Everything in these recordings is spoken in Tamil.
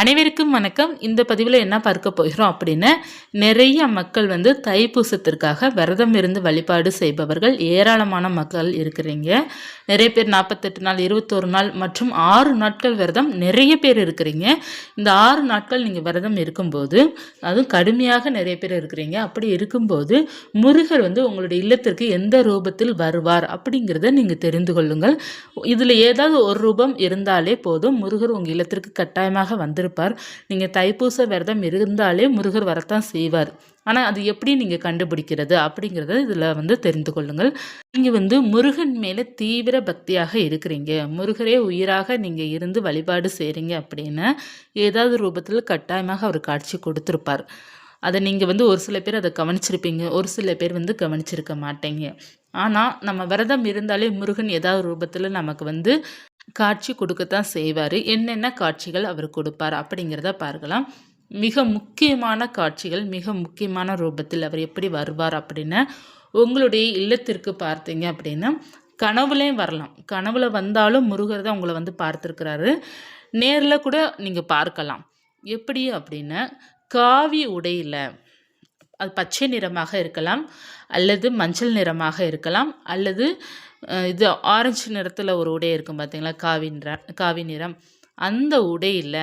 அனைவருக்கும் வணக்கம். இந்த பதிவில் என்ன பார்க்க போகிறோம் அப்படின்னு நிறைய மக்கள் வந்து தைப்பூசத்திற்காக விரதம் இருந்து வழிபாடு செய்பவர்கள் ஏராளமான மக்கள் இருக்கிறீங்க. நிறைய பேர் நாற்பத்தெட்டு நாள் இருபத்தோரு நாள் மற்றும் ஆறு நாட்கள் விரதம் நிறைய பேர் இருக்கிறீங்க. இந்த ஆறு நாட்கள் நீங்கள் விரதம் இருக்கும்போது அதுவும் கடுமையாக நிறைய பேர் இருக்கிறீங்க. அப்படி இருக்கும்போது முருகர் வந்து உங்களுடைய இல்லத்திற்கு எந்த ரூபத்தில் வருவார் அப்படிங்கிறத நீங்கள் தெரிந்து கொள்ளுங்கள். இதில் ஏதாவது ஒரு ரூபம் இருந்தாலே போதும். முருகர் உங்கள் இல்லத்திற்கு கட்டாயமாக வந்திருப்பார் நீங்கள் தைப்பூச விரதம் இருந்தாலே முருகர் வரத்தான் செய்வார். ஆனால் அது எப்படி நீங்கள் கண்டுபிடிக்கிறது அப்படிங்கிறத இதில் வந்து தெரிந்து கொள்ளுங்கள். நீங்கள் வந்து முருகன் மேலே தீவிர பக்தியாக இருக்கிறீங்க. முருகரே உயிராக நீங்கள் இருந்து வழிபாடு செய்கிறீங்க அப்படின்னு ஏதாவது ரூபத்தில் கட்டாயமாக அவர் காட்சி கொடுத்துருப்பார். அதை நீங்கள் வந்து ஒரு சில பேர் அதை கவனிச்சிருப்பீங்க. ஒரு சில பேர் வந்து கவனிச்சிருக்க மாட்டீங்க. ஆனால் நம்ம விரதம் இருந்தாலே முருகன் ஏதாவது ரூபத்தில் நமக்கு வந்து காட்சி கொடுக்கத்தான் செய்வார். என்னென்ன காட்சிகள் அவர் கொடுப்பார் அப்படிங்கிறத பார்க்கலாம். மிக முக்கியமான காட்சிகள் மிக முக்கியமான ரூபத்தில் அவர் எப்படி வருவார் அப்படின்னு உங்களுடைய இல்லத்திற்கு பார்த்தீங்க அப்படின்னா கனவுலேயும் வரலாம். கனவுல வந்தாலும் முருகர் தான் உங்களை வந்து பார்த்துருக்கிறாரு. நேரில் கூட நீங்கள் பார்க்கலாம். எப்படி அப்படின்னா காவி உடையில் அது பச்சை நிறமாக இருக்கலாம் அல்லது மஞ்சள் நிறமாக இருக்கலாம் அல்லது இது ஆரஞ்சு நிறத்தில் ஒரு உடை இருக்கும் பார்த்தீங்களா காவி நிற காவி நிறம். அந்த உடையில்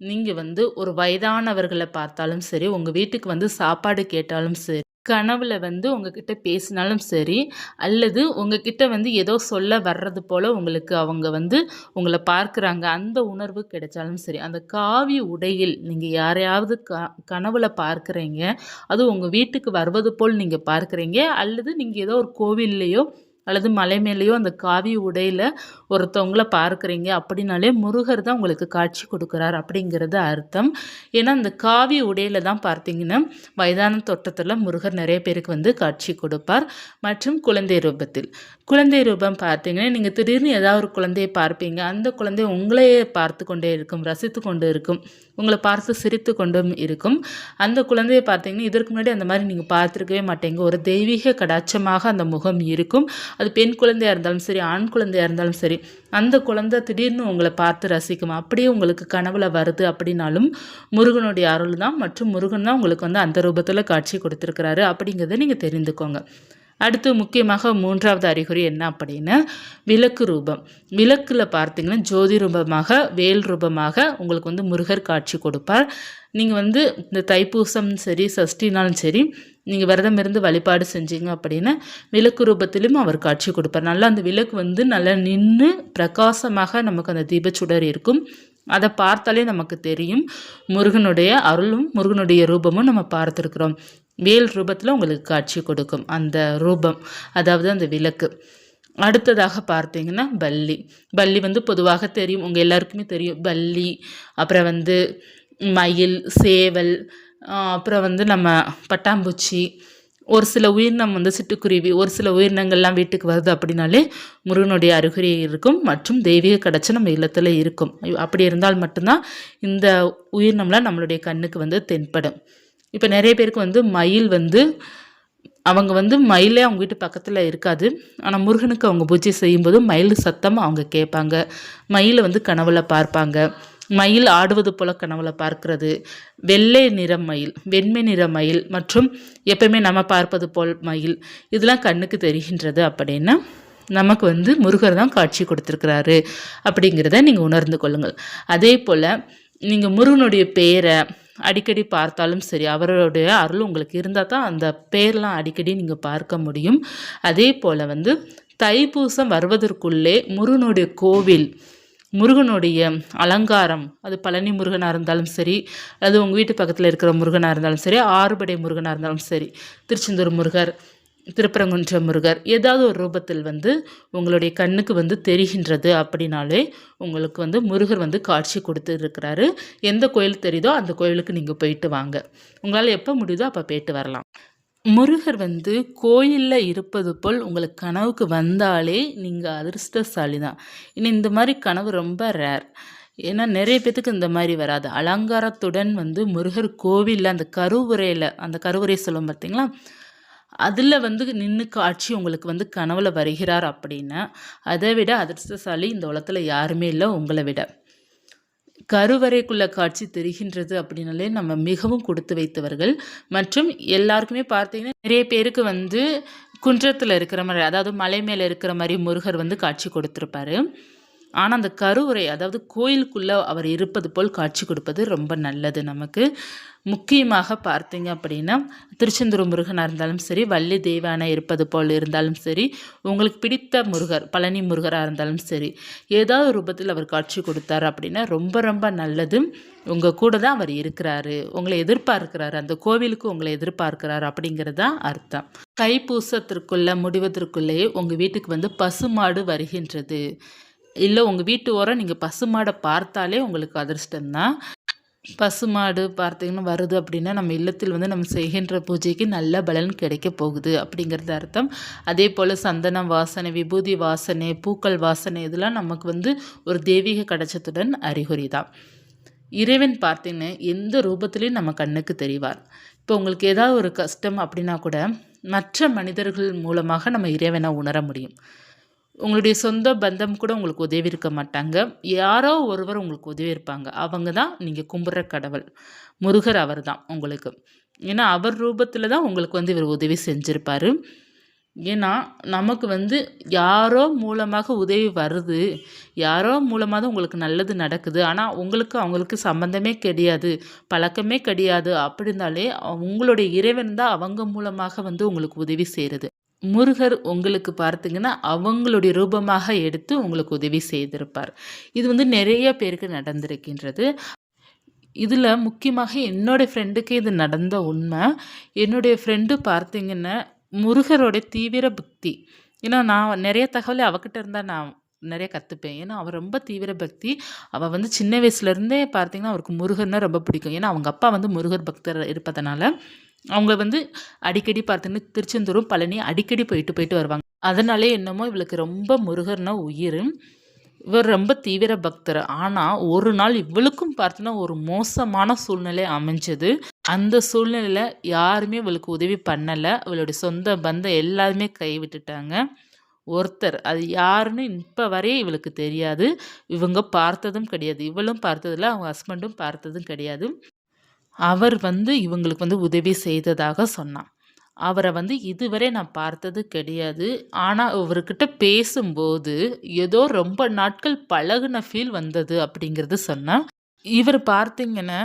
நீங்கள் வந்து ஒரு வயதானவர்களை பார்த்தாலும் சரி உங்கள் வீட்டுக்கு வந்து சாப்பாடு கேட்டாலும் சரி கனவுல வந்து உங்ககிட்ட பேசினாலும் சரி அல்லது உங்ககிட்ட வந்து ஏதோ சொல்ல வர்றது போல் உங்களுக்கு அவங்க வந்து உங்களை பார்க்குறாங்க அந்த உணர்வு கிடைச்சாலும் சரி அந்த காவி உடையில் நீங்கள் யாரையாவது க கனவுல பார்க்குறீங்க அது உங்கள் வீட்டுக்கு வருவது போல் நீங்கள் பார்க்குறீங்க அல்லது நீங்கள் ஏதோ ஒரு கோவில்லையோ அல்லது மலை மேலேயோ அந்த காவி உடையில் ஒருத்தவங்கள பார்க்குறீங்க அப்படின்னாலே முருகர் தான் உங்களுக்கு காட்சி கொடுக்குறார் அப்படிங்கிறது அர்த்தம். ஏன்னா அந்த காவி உடையில தான் பார்த்தீங்கன்னா வயதான தோட்டத்தில் முருகர் நிறைய பேருக்கு வந்து காட்சி கொடுப்பார். மற்றும் குழந்தை ரூபத்தில். குழந்தை ரூபம் பார்த்தீங்கன்னா நீங்கள் திடீர்னு ஏதாவது ஒரு குழந்தையை பார்ப்பீங்க. அந்த குழந்தை உங்களையே பார்த்து கொண்டே இருக்கும் ரசித்து கொண்டு இருக்கும் உங்களை பார்த்து சிரித்து கொண்டும் இருக்கும். அந்த குழந்தையை பார்த்தீங்கன்னா இதற்கு முன்னாடி அந்த மாதிரி நீங்கள் பார்த்துருக்கவே மாட்டீங்க. ஒரு தெய்வீக கடாட்சமாக அந்த முகம் இருக்கும். அது பெண் குழந்தையாக இருந்தாலும் சரி ஆண் குழந்தையாக இருந்தாலும் சரி அந்த குழந்தை திடீர்னு உங்களை பார்த்து ரசிக்கும். அப்படியே உங்களுக்கு கனவுல வருது அப்படின்னாலும் முருகனுடைய அருள் தான் மற்றும் முருகன் தான் உங்களுக்கு வந்து அந்த ரூபத்தில் காட்சி கொடுத்துருக்கிறாரு அப்படிங்கிறத நீங்கள் தெரிந்துக்கோங்க. அடுத்து முக்கியமாக மூன்றாவது அறிகுறி என்ன அப்படின்னா விளக்கு ரூபம். விளக்கில் பார்த்தீங்கன்னா ஜோதி ரூபமாக வேல் ரூபமாக உங்களுக்கு வந்து முருகர் காட்சி கொடுப்பார். நீங்கள் வந்து இந்த தைப்பூசம் சரி சஷ்டினாலும் சரி நீங்கள் விரதம் இருந்து வழிபாடு செஞ்சீங்க அப்படின்னா விளக்கு ரூபத்திலும் அவர் காட்சி கொடுப்பார். நல்லா அந்த விளக்கு வந்து நல்லா நின்று பிரகாசமாக நமக்கு அந்த தீபச்சுடர் இருக்கும். அதை பார்த்தாலே நமக்கு தெரியும். முருகனுடைய அருளும் முருகனுடைய ரூபமும் நம்ம பார்த்துருக்குறோம். வேல் ரூபத்தில் உங்களுக்கு காட்சி கொடுக்கும் அந்த ரூபம் அதாவது அந்த விளக்கு. அடுத்ததாக பார்த்தீங்கன்னா பல்லி. பல்லி வந்து பொதுவாக தெரியும் உங்கள் எல்லாருக்குமே தெரியும். பல்லி அப்புறம் வந்து மயில் சேவல் அப்புறம் வந்து நம்ம பட்டாம்பூச்சி ஒரு சில உயிரினம் வந்து சிட்டுக்குருவி ஒரு சில உயிரினங்கள்லாம் வீட்டுக்கு வருது அப்படின்னாலே முருகனுடைய அறிகுறி இருக்கும் மற்றும் தெய்வீக கடைச்சி நம்ம இல்லத்தில் இருக்கும். அப்படி இருந்தால் மட்டும்தான் இந்த உயிரினம்லாம் நம்மளுடைய கண்ணுக்கு வந்து தென்படும். இப்போ நிறைய பேருக்கு வந்து மயில் வந்து அவங்க வந்து மயிலே அவங்க வீட்டு பக்கத்தில் இருக்காது. ஆனால் முருகனுக்கு அவங்க பூஜை செய்யும்போது மயில் சத்தம் அவங்க கேட்பாங்க. மயிலை வந்து கனவுல பார்ப்பாங்க. மயில் ஆடுவது போல கனவுல பார்க்கிறது. வெள்ளை நிற மயில் வெண்மை நிற மயில் மற்றும் எப்பவுமே நம்ம பார்ப்பது போல் மயில். இதெல்லாம் கண்ணுக்கு தெரிகின்றது அப்படின்னா நமக்கு வந்து முருகர் தான் காட்சி கொடுத்துருக்கிறாரு அப்படிங்கிறத நீங்கள் உணர்ந்து கொள்ளுங்கள். அதே போல் நீங்கள் முருகனுடைய பெயரை அடிக்கடி பார்த்தாலும் சரி அவருடைய அருள் உங்களுக்கு இருந்தால் தான் அந்த பேர்லாம் அடிக்கடி நீங்கள் பார்க்க முடியும். அதே போல் வந்து தைப்பூசம் வருவதற்குள்ளே முருகனுடைய கோவில் முருகனுடைய அலங்காரம். அது பழனி முருகனாக இருந்தாலும் சரி அது உங்கள் வீட்டு பக்கத்தில் இருக்கிற முருகனாக இருந்தாலும் சரி ஆறுபடை முருகனாக இருந்தாலும் சரி திருச்செந்தூர் முருகர் திருப்பரங்குன்ற முருகர் ஏதாவது ஒரு ரூபத்தில் வந்து உங்களுடைய கண்ணுக்கு வந்து தெரிகின்றது அப்படின்னாலே உங்களுக்கு வந்து முருகர் வந்து காட்சி கொடுத்து இருக்கிறாரு. எந்த கோயில் தெரியுதோ அந்த கோயிலுக்கு நீங்கள் போயிட்டு வாங்க. உங்களால் எப்போ முடியுதோ அப்போ போயிட்டு வரலாம். முருகர் வந்து கோயிலில் இருப்பது போல் உங்களுக்கு கனவுக்கு வந்தாலே நீங்கள் அதிர்ஷ்டசாலி தான் இன்னும் இந்த மாதிரி கனவு ரொம்ப ரேர் ஏன்னா நிறைய பேத்துக்கு இந்த மாதிரி வராது. அலங்காரத்துடன் வந்து முருகர் கோவிலில் அந்த கருவுரையில் அந்த கருவுரை சொல்லும் பார்த்தீங்களா அதில் வந்து நின்று காட்சி உங்களுக்கு வந்து கனவில் வருகிறார் அப்படின்னா அதை விட அதிர்ஷ்டசாலி இந்த உலகத்தில் யாருமே இல்லை உங்களை விட. கருவறைக்குள்ள காட்சி தெரிகின்றது அப்படின்னாலே நம்ம மிகவும் கொடுத்து வைத்தவர்கள். மற்றும் எல்லாருக்குமே பார்த்தீங்கன்னா நிறைய பேருக்கு வந்து குன்றத்தில் இருக்கிற மாதிரி அதாவது மலை மேலே இருக்கிற மாதிரி முருகர் வந்து காட்சி கொடுத்துருப்பாரு. ஆனால் அந்த கருவறை அதாவது கோயிலுக்குள்ளே அவர் இருப்பது போல் காட்சி கொடுப்பது ரொம்ப நல்லது நமக்கு. முக்கியமாக பார்த்தீங்க அப்படின்னா திருச்செந்தூர் முருகனாக இருந்தாலும் சரி வள்ளி தெய்வானை இருப்பது போல் இருந்தாலும் சரி உங்களுக்கு பிடித்த முருகர் பழனி முருகராக இருந்தாலும் சரி ஏதாவது ரூபத்தில் அவர் காட்சி கொடுத்தார் அப்படின்னா ரொம்ப ரொம்ப நல்லது. உங்கள் கூட தான் அவர் இருக்கிறாரு. உங்களை எதிர்பார்க்கிறாரு. அந்த கோவிலுக்கு உங்களை எதிர்பார்க்கிறாரு அப்படிங்கிறது தான் அர்த்தம். கைப்பூசத்திற்குள்ளே முடிவதற்குள்ளேயே உங்கள் வீட்டுக்கு வந்து பசுமாடு வருகின்றது. இல்லை உங்கள் வீட்டு ஓரம் நீங்கள் பசுமாடை பார்த்தாலே உங்களுக்கு அதிர்ஷ்டம்தான். பசுமாடு பார்த்தீங்கன்னா வருது அப்படின்னா நம்ம இல்லத்தில் வந்து நம்ம செய்கின்ற பூஜைக்கு நல்ல பலன் கிடைக்க போகுது அப்படிங்கிறது அர்த்தம். அதே போல் சந்தனம் வாசனை விபூதி வாசனை பூக்கள் வாசனை இதெல்லாம் நமக்கு வந்து ஒரு தெய்வீக கடைச்சத்துடன் அறிகுறி தான் இறைவன் பார்த்தீங்கன்னா எந்த ரூபத்துலேயும் நம்ம கண்ணுக்கு தெரிவார். இப்போ உங்களுக்கு ஏதாவது ஒரு கஷ்டம் அப்படின்னா கூட மற்ற மனிதர்கள் மூலமாக நம்ம இறைவனை உணர முடியும். உங்களுடைய சொந்த பந்தம் கூட உங்களுக்கு உதவி இருக்க மாட்டாங்க. யாரோ ஒருவர் உங்களுக்கு உதவி இருப்பாங்க அவங்க தான் நீங்கள் கும்பிட்ற கடவுள். முருகர் அவர் தான் உங்களுக்கு. ஏன்னா அவர் ரூபத்தில் தான் உங்களுக்கு வந்து இவர் உதவி செஞ்சுருப்பார். ஏன்னா நமக்கு வந்து யாரோ மூலமாக உதவி வருது. யாரோ மூலமாக தான் உங்களுக்கு நல்லது நடக்குது. ஆனால் உங்களுக்கு அவங்களுக்கு சம்மந்தமே கிடையாது. பழக்கமே கிடையாது. அப்படி இருந்தாலே உங்களுடைய இறைவன் தான் அவங்க மூலமாக வந்து உங்களுக்கு உதவி செய்கிறது முருகர் உங்களுக்கு பார்த்தீங்கன்னா அவங்களுடைய ரூபமாக எடுத்து உங்களுக்கு உதவி செய்திருப்பார். இது வந்து நிறைய பேருக்கு நடந்திருக்கின்றது. இதில் முக்கியமாக என்னுடைய ஃப்ரெண்டுக்கு இது நடந்த உண்மை. என்னுடைய ஃப்ரெண்டு பார்த்தீங்கன்னா முருகரோடைய தீவிர பக்தி. ஏன்னா நான் நிறைய தகவலை அவகிட்ட இருந்தால் நான் நிறைய கற்றுப்பேன் ஏன்னா அவள் ரொம்ப தீவிர பக்தி. அவள் வந்து சின்ன வயசுலேருந்தே பார்த்தீங்கன்னா அவருக்கு முருகன்னா ரொம்ப பிடிக்கும். ஏன்னா அவங்க அப்பா வந்து முருகர் பக்தர் இருப்பதனால. அவங்க வந்து அடிக்கடி பார்த்தீங்கன்னா திருச்செந்தூரும் பழனி அடிக்கடி போயிட்டு போயிட்டு வருவாங்க. அதனாலே என்னமோ இவளுக்கு ரொம்ப முருகர்னா உயிர். இவர் ரொம்ப தீவிர பக்தர். ஆனால் ஒரு நாள் இவளுக்கும் பார்த்தோன்னா ஒரு மோசமான சூழ்நிலை அமைஞ்சது. அந்த சூழ்நிலையில் யாருமே இவளுக்கு உதவி பண்ணலை. இவளுடைய சொந்த பந்தம் எல்லாருமே கைவிட்டுட்டாங்க. ஒருத்தர் அது யாருன்னு இப்போ வரையே இவளுக்கு தெரியாது. இவங்க பார்த்ததும் கிடையாது. இவளும் பார்த்ததில்ல அவங்க ஹஸ்பண்டும் பார்த்ததும் கிடையாது. அவர் வந்து இவங்களுக்கு வந்து உதவி செய்ததாக சொன்னான். அவரை வந்து இதுவரை நான் பார்த்தது கிடையாது. ஆனால் அவர்கிட்ட பேசும்போது ஏதோ ரொம்ப நாட்கள் பழகுன ஃபீல் வந்தது அப்படிங்கிறது சொன்னால் இவர் பார்த்தீங்கன்னா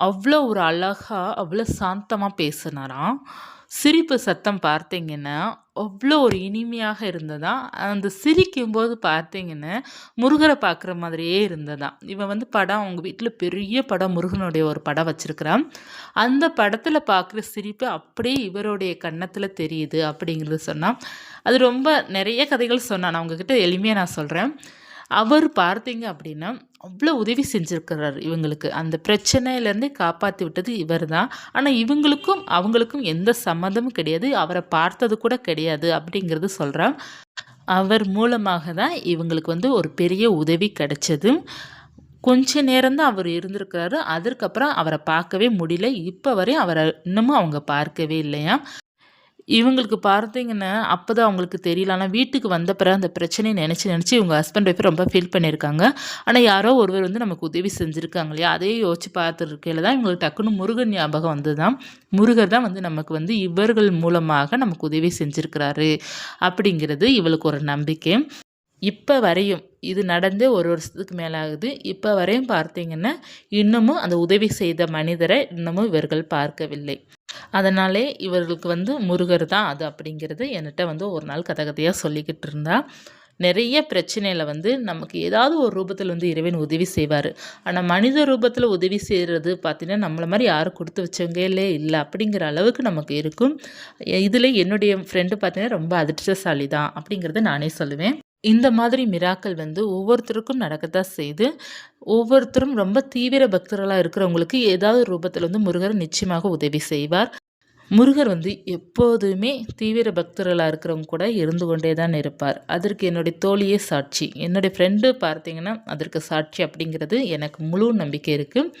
அவ்வளோ ஒரு அழகாக அவ்வளோ சாந்தமாக பேசினாராம் சிரிப்பு சத்தம் பார்த்தீங்கன்னா அவ்வளோ ஒரு இனிமையாக இருந்ததா? அந்த சிரிக்கும்போது பார்த்தீங்கன்னா முருகரை பார்க்குற மாதிரியே இருந்ததா? இவன் வந்து படம் அவங்க வீட்டில் பெரிய படம் முருகனுடைய ஒரு படம் வச்சுருக்கிறான். அந்த படத்தில் பார்க்குற சிரிப்பு அப்படியே இவருடைய கன்னத்தில் தெரியுது அப்படிங்கிறது சொன்னால் அது ரொம்ப நிறைய கதைகள் சொன்னான். நான் உங்ககிட்ட எளிமையாக நான் சொல்கிறேன் அவர் பார்த்தீங்க அப்படின்னா அவ்வளோ உதவி செஞ்சுருக்கிறார் இவங்களுக்கு. அந்த பிரச்சனையிலேருந்தே காப்பாற்றி விட்டது இவர் தான் ஆனால் இவங்களுக்கும் அவங்களுக்கும் எந்த சம்மந்தமும் கிடையாது. அவரை பார்த்தது கூட கிடையாது அப்படிங்கிறது சொல்கிறான் அவர் மூலமாக தான் இவங்களுக்கு வந்து ஒரு பெரிய உதவி கிடைச்சது. கொஞ்ச நேரம்தான் அவர் இருந்திருக்கிறாரு. அதற்கப்புறம் அவரை பார்க்கவே முடியல. இப்போ வரையும் அவரை இன்னமும் அவங்க பார்க்கவே இல்லையா? இவங்களுக்கு பார்த்தீங்கன்னா அப்போ தான் அவங்களுக்கு தெரியல. ஆனால் வீட்டுக்கு வந்த பிறகு அந்த பிரச்சனையை நினச்சி நினச்சி இவங்க ஹஸ்பண்ட் ஒய்ஃப் ரொம்ப ஃபீல் பண்ணியிருக்காங்க. ஆனால் யாரோ ஒருவர் வந்து நமக்கு உதவி செஞ்சுருக்காங்க இல்லையா? அதையே யோசிச்சு பார்த்துருக்கையில் தான் இவங்களுக்கு டக்குன்னு முருகன் ஞாபகம் வந்து தான் முருகர் தான் வந்து நமக்கு வந்து இவர்கள் மூலமாக நமக்கு உதவி செஞ்சுருக்கிறாரு அப்படிங்கிறது இவளுக்கு ஒரு நம்பிக்கை. இப்போ வரையும் இது நடந்து ஒரு வருஷத்துக்கு மேலே ஆகுது இப்போ வரையும் பார்த்தீங்கன்னா இன்னமும் அந்த உதவி செய்த மனிதரை இன்னமும் இவர்கள் பார்க்கவில்லை. அதனாலே இவர்களுக்கு வந்து முருகர் தான் அது அப்படிங்கிறது என்கிட்ட வந்து ஒரு நாள் கதை கதையாக சொல்லிக்கிட்டு இருந்தா. நிறைய பிரச்சனையில் வந்து நமக்கு ஏதாவது ஒரு ரூபத்தில் வந்து இறைவன் உதவி செய்வார். ஆனால் மனித ரூபத்தில் உதவி செய்கிறது பார்த்தீங்கன்னா நம்மளை மாதிரி யாரும் கொடுத்து வச்சவங்களே இல்லை அப்படிங்கிற அளவுக்கு நமக்கு இருக்கும். இதில் என்னுடைய ஃப்ரெண்டு பார்த்திங்கன்னா ரொம்ப அதிர்ஷ்டசாலி தான் அப்படிங்கிறத நானே சொல்லுவேன். இந்த மாதிரி மிராக்கள் வந்து ஒவ்வொருத்தருக்கும் நடக்கத்தான் செய்து ஒவ்வொருத்தரும் ரொம்ப தீவிர பக்தர்களாக இருக்கிறவங்களுக்கு ஏதாவது ரூபத்தில் வந்து முருகர் நிச்சயமாக உதவி செய்வார். முருகர் வந்து எப்போதுமே தீவிர பக்தர்களாக இருக்கிறவங்க கூட இருந்து கொண்டே தான் இருப்பார். அதற்கு என்னுடைய தோழியே சாட்சி. என்னுடைய ஃப்ரெண்டு பார்த்தீங்கன்னா அதற்கு சாட்சி அப்படிங்கிறது எனக்கு முழு நம்பிக்கை இருக்குது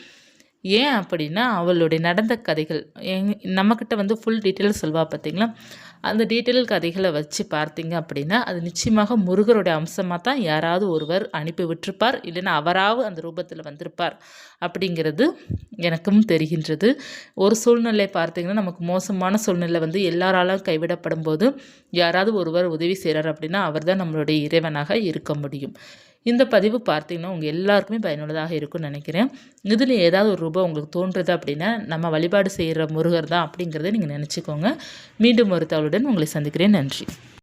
ஏன் அப்படின்னா அவளுடைய நடந்த கதைகள் எங் நம்மக்கிட்ட வந்து ஃபுல் டீட்டெயில் சொல்வா பார்த்தீங்களா அந்த டீட்டெயில் கதைகளை வச்சு பார்த்தீங்க அப்படின்னா அது நிச்சயமாக முருகருடைய அம்சமாக தான் யாராவது ஒருவர் அனுப்பி விட்டிருப்பார். இல்லைன்னா அவராவது அந்த ரூபத்தில் வந்திருப்பார் அப்படிங்கிறது எனக்கும் தெரிகின்றது. ஒரு சூழ்நிலை பார்த்தீங்கன்னா நமக்கு மோசமான சூழ்நிலை வந்து எல்லாராலும் கைவிடப்படும் போது யாராவது ஒருவர் உதவி செய்கிறார் அப்படின்னா அவர் தான் நம்மளுடைய இறைவனாக இருக்க முடியும். இந்த பதிவு பார்த்தீங்கன்னா உங்கள் எல்லாருக்குமே பயனுள்ளதாக இருக்கும்னு நினைக்கிறேன். இதில் ஏதாவது ஒரு ரூபாய் உங்களுக்கு தோன்றுது அப்படின்னா நம்ம வழிபாடு செய்கிற முருகர் தான் அப்படிங்கிறத நீங்கள் நினச்சிக்கோங்க. மீண்டும் ஒரு தவளுடன் உங்களை சந்திக்கிறேன். நன்றி.